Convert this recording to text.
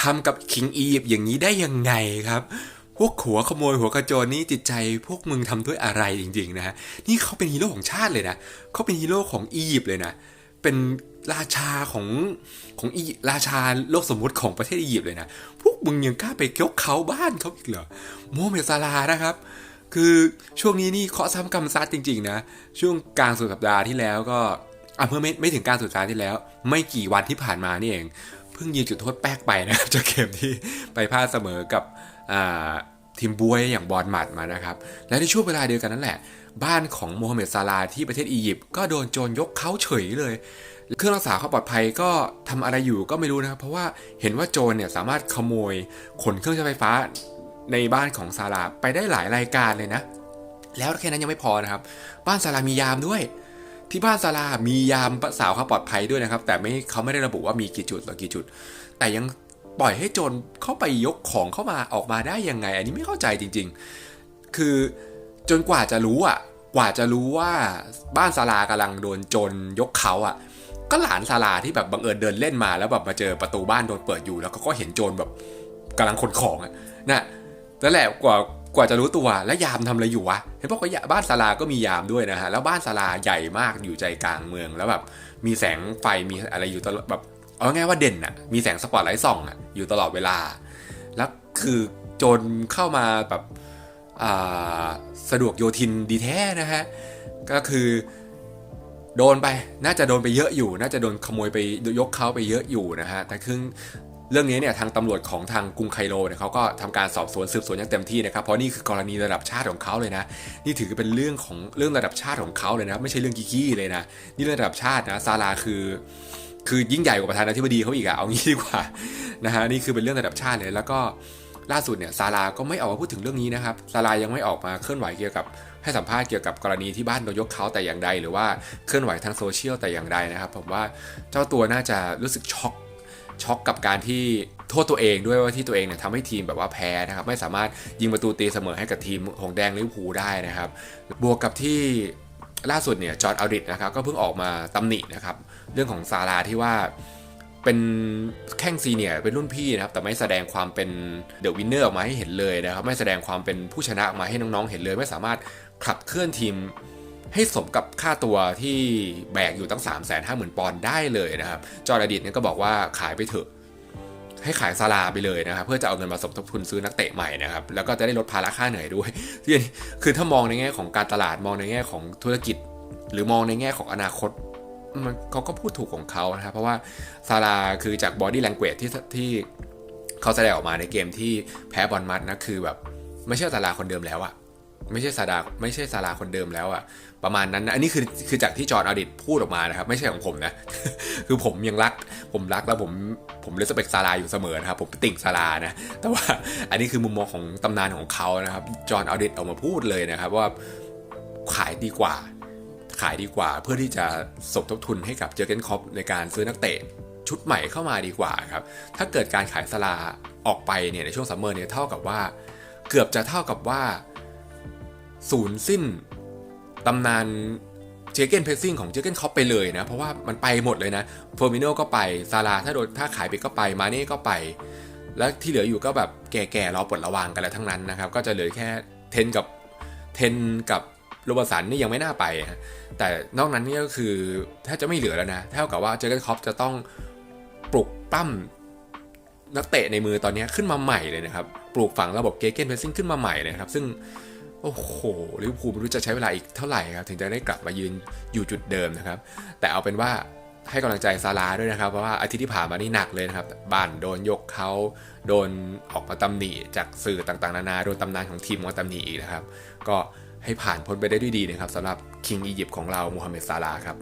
ทำกับคิงอียิปต์อย่างนี้ได้ยังไงครับพวกหัวขโมยหัวกระโจนนี่จิตใจพวกมึงทำด้วยอะไรจริงๆนะฮะนี่เขาเป็นฮีโร่ของชาติเลยนะเขาเป็นฮีโร่ของอียิปต์เลยนะเป็นราชาของของอียิปต์ราชาโลกสมมุติของประเทศอียิปต์เลยนะพวกมึงยังกล้าไปยกเขาบ้านเขาอีกเหรอโมเมซาลานะครับ คือช่วงนี้นี่เคาะซ้ำกำซัดจริงๆนะช่วงกลางสุดสัปดาห์ที่แล้วก็อะเมื่อไม่ไม่ถึงกลางสุดสัปดาห์ที่แล้ว ไม่กี่วันที่ผ่านมานี่เอง พิ่งยิงจุดโทษแป๊กไปนะครับจากเกมที่ไปพลาดเสมอกับทีมบวยอย่างบอลหมัดมานะครับ และในช่วงเวลาเดียวกันนั่นแหละ บ้านของโมฮัมเหม็ดซาลาที่ประเทศอียิปต์ก็โดนโจรยกเขาเฉยเลย เครื่องรักษาความปลอดภัยก็ทำอะไรอยู่ก็ไม่รู้นะครับ เพราะว่าเห็นว่าโจรเนี่ยสามารถขโมยขนเครื่องใช้ไฟฟ้าในบ้านของซาลาไปได้หลายรายการเลยนะ แล้วแค่นั้นยังไม่พอนะครับ บ้านซาลามียามด้วย ที่บ้านซาลามียามสาวควาปลอดภัยด้วยนะครับ แต่ไม่เขาไม่ได้ระบุว่ามีกี่จุดต่อกี่จุด แต่ยังปล่อยให้โจรเข้าไปยกของเข้ามาออกมาได้ยังไง อันนี้ไม่เข้าใจจริง ๆ คือจนกว่าจะรู้อะ กว่าจะรู้ว่าบ้านซาลากำลังโดนโจรยกเขาอะ ก็หลานซาลาที่แบบบังเอิญเดินเล่นมาแล้วแบบมาเจอประตูบ้านโดนเปิดอยู่ แล้วก็เห็นโจรแบบกำลังขนของอะนะนั่นแหละกว่า กว่าจะรู้ตัวแล้วยามทำอะไรอยู่วะเห็นบอกว่าบ้านศาลาก็มียามด้วยนะฮะแล้วบ้านศาลาใหญ่มากอยู่ใจกลางเมืองแล้วแบบมีแสงไฟมีอะไรอยู่ตลอดแบบเอาง่ายว่าเด่นอะมีแสงสปอตไลท์ส่องอะอยู่ตลอดเวลา แล้วคือจรเข้ามาแบบสะดวกโยทินดีแท้นะฮะก็คือโดนไปน่าจะโดนไปเยอะอยู่ น่าจะโดนขโมยไปยกเขาไปเยอะอยู่นะฮะแต่คือ เรื่องนี้เนี่ยทางตำรวจของทางกรุงไคโรเนี่ยเขาก็ทำการสอบสวนสืบสวนอย่างเต็มที่นะครับเพราะนี่คือกรณีระดับชาติของเขาเลยนะนี่ถือเป็นเรื่องของเรื่องระดับชาติของเขาเลยนะไม่ใช่เรื่องกี้ๆเลยนะนี่เรื่องระดับชาตินะซาลาคือ คือยิ่งใหญ่กว่าประธานาธิบดีเขาอีกอะเอางี้ดีกว่านะฮะนี่คือเป็นเรื่องระดับชาติเลยแล้วก็ล่าสุดเนี่ยซาลาก็ไม่ออกมาพูดถึงเรื่องนี้นะครับซาลายังไม่ออกมาเคลื่อนไหวเกี่ยวกับให้สัมภาษณ์เกี่ยวกับกรณีที่บ้านโดนยกเขาแต่อย่างใด หรือว่าเคลื่อนไหวทางโซเชียลแต่อย่างใดนะครับ ผมว่าเจ้าตัวน่าจะรู้สึกช็อก ช็อกกับการที่โทษตัวเองด้วยว่าที่ตัวเองเนี่ยทำให้ทีมแบบว่าแพ้นะครับไม่สามารถยิงประตูตีเสมอให้กับทีมของแดงลิเวอร์พูลได้นะครับ บวกกับที่ล่าสุดเนี่ยจอร์ดอัลดิตนะครับก็เพิ่งออกมาตำหนินะครับเรื่องของซาลาที่ว่าเป็นแข้งซีเนียเป็นรุ่นพี่นะครับ แต่ไม่แสดงความเป็นเดอะวินเนอร์ออกมาให้เห็นเลยนะครับ ไม่แสดงความเป็นผู้ชนะออกมาให้น้องๆเห็นเลย ไม่สามารถขับเคลื่อนทีม ให้สมกับค่าตัวที่แบกอยู่ตั้ง 3 5 0 0 0 0ปอนด์ได้เลยนะครับ จอร์ดอดิตเนี่ยก็บอกว่าขายไปเถอะ ให้ขายซาลาไปเลยนะครับ เพื่อจะเอาเงินมาสมทบทุนซื้อนักเตะใหม่นะครับ แล้วก็จะได้ลดภาระค่าเหนื่อยด้วยที่คือถ้ามองในแง่ของการตลาดมองในแง่ของธุรกิจ หรือมองในแง่ของอนาคตมันเขาก็พูดถูกของเขานะครับ เพราะว่าซาลาคือจากบอดี้แลงเกจที่ที่เขาแสดงออกมาในเกมที่แพ้บอลมัดนะคือแบบ ไม่ใช่ซาลาคนเดิมแล้วอะ ไม่ใช่ซาดาไม่ใช่ซาลาคนเดิมแล้วอะประมาณนั้นนะอันนี้คือคือจากที่จอร์ดอดิตพูดออกมานะครับ ไม่ใช่ของผมนะ คือผมยังรัก ผมรักแล้วผมผมเลสเปกซาลาอยู่เสมอนะครับ ผมติ่งซาลานะ แต่ว่าอันนี้คือมุมมองของตำนานของเขานะครับ จอร์ดอดิตออกมาพูดเลยนะครับว่าขายดีกว่า ขายดีกว่า เพื่อที่จะสมทบทุนให้กับเจอเกนคอปในการซื้อนักเตะชุดใหม่เข้ามาดีกว่าครับ ถ้าเกิดการขายซาลาออกไปเนี่ยในช่วงซัมเมอร์เนี่ยเท่ากับว่า เกือบจะเท่ากับว่า ศูนย์สิ้นตำนานเจเกนเพสซิ่งของเจเกนคอปไปเลยนะ เพราะว่ามันไปหมดเลยนะเฟอร์มิโนก็ไปซาลาถ้าโดนถ้าขายไปก็ไปมาเน่ก็ไป แล้วที่เหลืออยู่ก็แบบแก่ๆรอปลดระวางกันแล้วทั้งนั้นนะครับ ก็จะเหลือแค่เทนกับเทนกับโรบสันนี่ยังไม่น่าไปฮะแต่นอกนั้นนี่ก็คือถ้าจะไม่เหลือแล้วนะเท่ากับว่าเจเกนคอปจะต้องปลุกปั้มนักเตะในมือตอนนี้ขึ้นมาใหม่เลยนะครับ ปลูกฝังระบบเกเกนเพสซิ่งขึ้นมาใหม่เลยครับ ซึ่ง โอ้โหลิเวอร์พูลไม่รู้จะใช้เวลาอีกเท่าไหร่ครับ ถึงจะได้กลับมายืนอยู่จุดเดิมนะครับ แต่เอาเป็นว่าให้กำลังใจซาลาด้วยนะครับ เพราะว่าอาทิตย์ที่ผ่านมานี่หนักเลยนะครับ บ้านโดนยกเขาโดนออกมาตำหนิจากสื่อต่างๆ นานา โดนตำนานของทีมมาตำหนิอีกนะครับ ก็ให้ผ่านพ้นไปได้ด้วยดีนะครับสำหรับคิงอียิปต์ของเรา มูฮัมเหม็ดซาลาครับ